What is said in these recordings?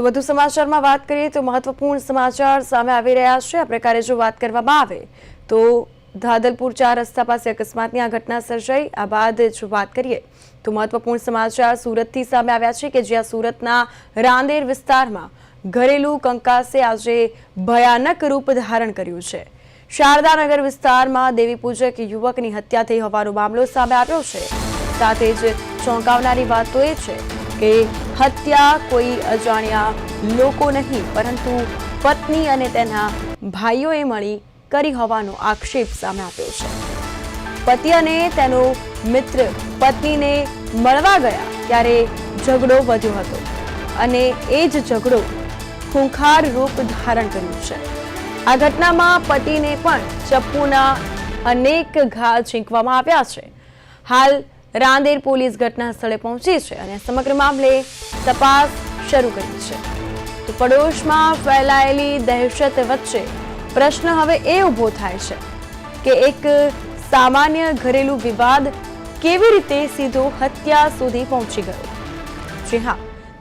તો વધુ સમાચારમાં વાત કરીએ તો મહત્વપૂર્ણ સમાચાર સામે આવી રહ્યા છે. આ પ્રકારે જો વાત કરવામાં આવે તો ધાદલપુર ચાર રસ્તા પાસે અકસ્માતની આ ઘટના સર્જાઈ. આ બાદ જો વાત કરીએ તો મહત્વપૂર્ણ સમાચાર સુરતથી સામે આવ્યા છે કે જ્યાં સુરતના રાંદેર વિસ્તારમાં ઘરેલું કંકાસે આજે ભયાનક રૂપ ધારણ કર્યું છે. શારદાનગર વિસ્તારમાં દેવી પૂજક યુવકની હત્યા થઈ હોવાનો મામલો સામે આવ્યો છે. સાથે જ ચોંકાવનારી વાત તો એ છે કે હત્યા કોઈ અજાણ્યા લોકો નહીં, પરંતુ પત્ની અને તેના ભાઈઓએ મળી કરી હોવાનો આક્ષેપ સામે આવ્યો છે. પતિ અને તેનો મિત્ર પત્નીને મળવા ગયા ત્યારે ઝઘડો વધ્યો હતો અને એ જ ઝઘડો ખૂંખાર રૂપ ધારણ કર્યું છે. આ ઘટનામાં પતિને પણ ચપ્પુના અનેક ઘા ઝીંકવામાં આવ્યા છે. હાલ રાંદેર પોલીસ ઘટના સ્થળે પહોંચી છે અને સમગ્ર મામલે તપાસ શરૂ કરી છે. તો પડોશમાં ફેલાયેલી દહેશત વચ્ચે પ્રશ્ન હવે એ ઊભો થાય છે કે એક સામાન્ય ઘરેલું વિવાદ કેવી રીતે સીધો હત્યા સુધી પહોંચી ગયો? જી હા,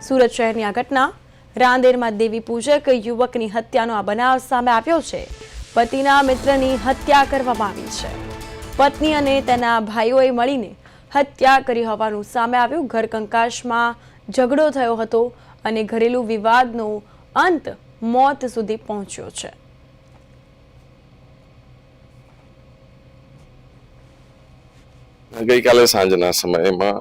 સુરત શહેરની આ ઘટના રાંદેરમાં દેવી પૂજક યુવકની હત્યાનો આ બનાવ સામે આવ્યો છે. પતિના મિત્રની હત્યા કરવામાં આવી છે. પત્ની અને તેના ભાઈઓએ મળીને હત્યા કરી હોવાનું સામે આવ્યું ઘર કંકાશમાં ઝઘડો થયો હતો અને ઘરેલું વિવાદનો અંત મોત સુધી પહોંચ્યો છે. ગઈકાલે સાંજના સમયમાં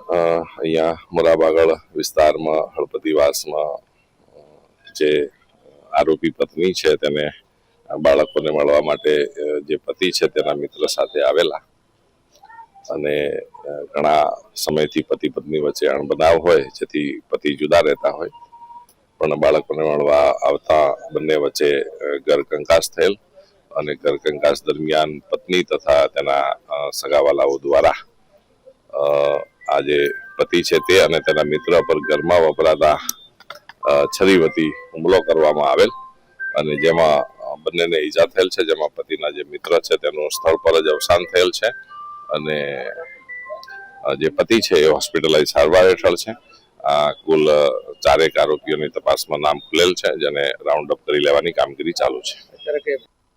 અહીંયા મોરાબાગળ વિસ્તારમાં, હળપતિવાસમાં જે આરોપી પત્ની છે તેને બાળકોને મળવા માટે જે પતિ છે તેના મિત્ર સાથે આવેલા. અને ઘણા સમયથી પતિ પત્ની વચ્ચે અણબનાવ હોય, જેથી પતિ જુદા રહેતા હોય. પણ બાળકોને મળવા આવતા બંને વચ્ચે ઘર કંકાસ થયેલ અને ઘર કંકાસ દરમિયાન પત્ની તથા તેના સગાવાલાઓ દ્વારા આજે પતિ છે તે અને તેના મિત્ર પર ઘરમાં વપરાતા છરીવતી હુમલો કરવામાં આવેલ અને જેમાં બંનેને ઈજા થયેલ છે. જેમાં પતિના જે મિત્ર છે તેનું સ્થળ પર જ અવસાન થયેલ છે. અને જે પતિ છે એ હોસ્પિટલાઇઝ સારવાર હેઠળ છે. આ કુલ ચારેક આરોપીઓની તપાસમાં નામ ખુલેલ છે, જેને રાઉન્ડ અપ કરી લેવાની કામગીરી ચાલુ છે.